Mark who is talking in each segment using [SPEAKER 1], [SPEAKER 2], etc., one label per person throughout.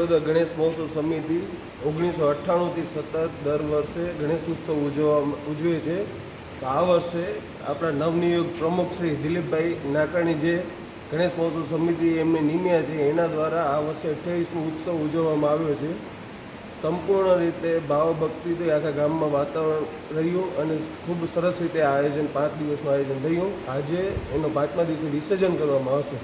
[SPEAKER 1] દરોદર ગણેશ મહોત્સવ સમિતિ ઓગણીસો અઠ્ઠાણુંથી સતત દર વર્ષે ગણેશ ઉત્સવ ઉજવવા ઉજવે છે. તો આ વર્ષે આપણા નવનિયુક્ત પ્રમુખ શ્રી દિલીપભાઈ નાકાણી જે ગણેશ મહોત્સવ સમિતિ એમને નિમ્યા છે, એના દ્વારા આ વર્ષે અઠ્યાવીસમો ઉત્સવ ઉજવવામાં આવ્યો છે. સંપૂર્ણ રીતે ભાવભક્તિથી આખા ગામમાં વાતાવરણ રહ્યું અને ખૂબ સરસ રીતે આયોજન પાંચ દિવસનું આયોજન થયું આજે એનો પાંચમા દિવસે વિસર્જન કરવામાં આવશે.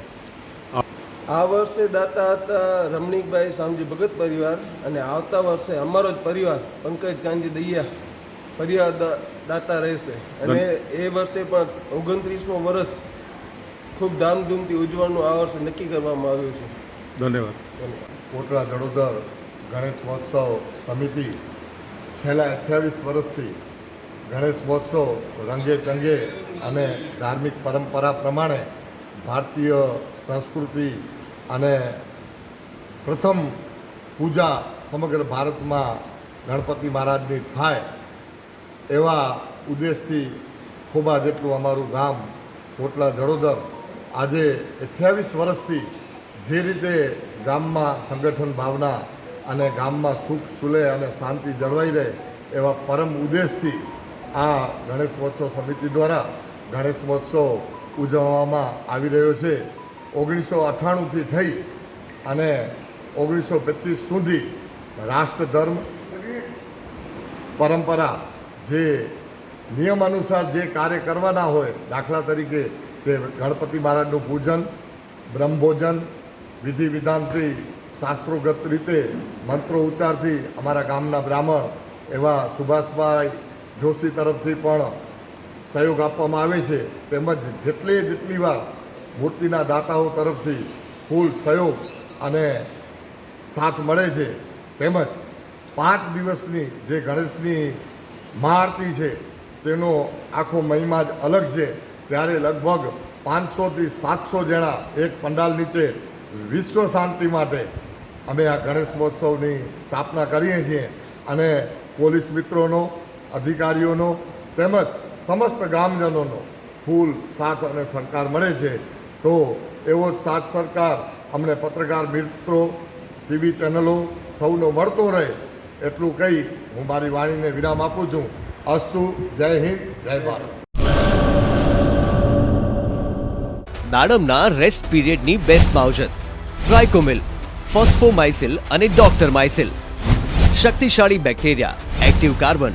[SPEAKER 1] આ વર્ષે દાતા હતા રમણીકભાઈ શામજી ભગત પરિવાર અને આવતા વર્ષે અમારો જ પરિવાર પંકજ કાનજી દૈયા પરિવાર દા- દાતા રહેશે. અને એ વર્ષે પણ ઓગણત્રીસમો વર્ષ ખૂબ ધામધૂમથી ઉજવવાનું આ વર્ષે નક્કી કરવામાં આવ્યું છે.
[SPEAKER 2] ધન્યવાદ.
[SPEAKER 1] ધન્યવાદ.
[SPEAKER 3] કોટડા દડોદર ગણેશ મહોત્સવ સમિતિ છેલ્લા અઠ્યાવીસ વર્ષથી ગણેશ મહોત્સવ રંગે ચંગે અને ધાર્મિક પરંપરા પ્રમાણે ભારતીય સંસ્કૃતિ અને પ્રથમ પૂજા સમગ્ર ભારતમાં ગણપતિ મહારાજની થાય એવા ઉદ્દેશથી ખોબા જેટલું અમારું ગામ કોટલા જડોદર આજે અઠ્યાવીસ વર્ષથી જે રીતે ગામમાં સંગઠન ભાવના અને ગામમાં સુખ, સુલે અને શાંતિ જળવાઈ રહે એવા પરમ ઉદ્દેશથી આ ગણેશ મહોત્સવ સમિતિ દ્વારા ગણેશ મહોત્સવ ઉજવવામાં આવી રહ્યો છે. ઓગણીસો અઠ્ઠાણુંથી થઈ અને ઓગણીસો પચીસ સુધી રાષ્ટ્રધર્મ પરંપરા જે નિયમ અનુસાર જે કાર્ય કરવાના હોય, દાખલા તરીકે તે ગણપતિ મહારાજનું પૂજન, બ્રહ્મભોજન વિધિ વિધાનથી શાસ્ત્રોગત રીતે મંત્રો ઉચ્ચારથી અમારા ગામના બ્રાહ્મણ એવા સુભાષભાઈ જોશી તરફથી પણ સહયોગ આપવામાં આવે છે. તેમજ જેટલી જેટલી વાર મૂર્તિના દાતાઓ તરફથી ફૂલ સહયોગ અને સાથ મળે છે. તેમજ પાંચ દિવસની જે ગણેશની મહાઆરતી છે, તેનો આખો મહિમા જ અલગ છે. ત્યારે લગભગ પાંચસોથી સાતસો જણા એક પંડાલ નીચે વિશ્વ શાંતિ માટે અમે આ ગણેશ મહોત્સવની સ્થાપના કરીએ છીએ. અને પોલીસ મિત્રોનો, અધિકારીઓનો તેમજ સમસ્ત ગામજનોનો ફૂલ સાથ અને સરકાર મળે છે. તો એવો જ સાથ સરકાર અમને પત્રકાર મિત્રો ટીવી ચેનલો સૌનો મળતો રહે એટલું કહી હું મારી વાણીને વિરામ આપું છું. અસ્તુ, જય હિન્દ, જય ભારત.
[SPEAKER 4] દાડમના રેસ્ટ પીરિયડની બેસ્ટ માવજત ટ્રાયકોમિલ ફોસ્ફોમાઇસિલ અને ડોક્ટર માઇસિલ શક્તિશાળી બેક્ટેરિયા એક્ટિવ કાર્બન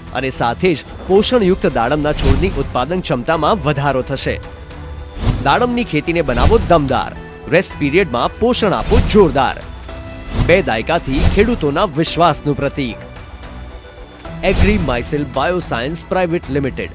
[SPEAKER 4] અને સાથે જ પોષણયુક્ત દાડમના છોડની ઉત્પાદન ક્ષમતામાં વધારો થશે. દાડમની ખેતીને બનાવો દમદાર. રેસ્ટ પીરિયડમાં પોષણ આપો જોરદાર. બે દાયકાથી ખેડૂતોના વિશ્વાસનું પ્રતીક. Agri mycel bioscience private limited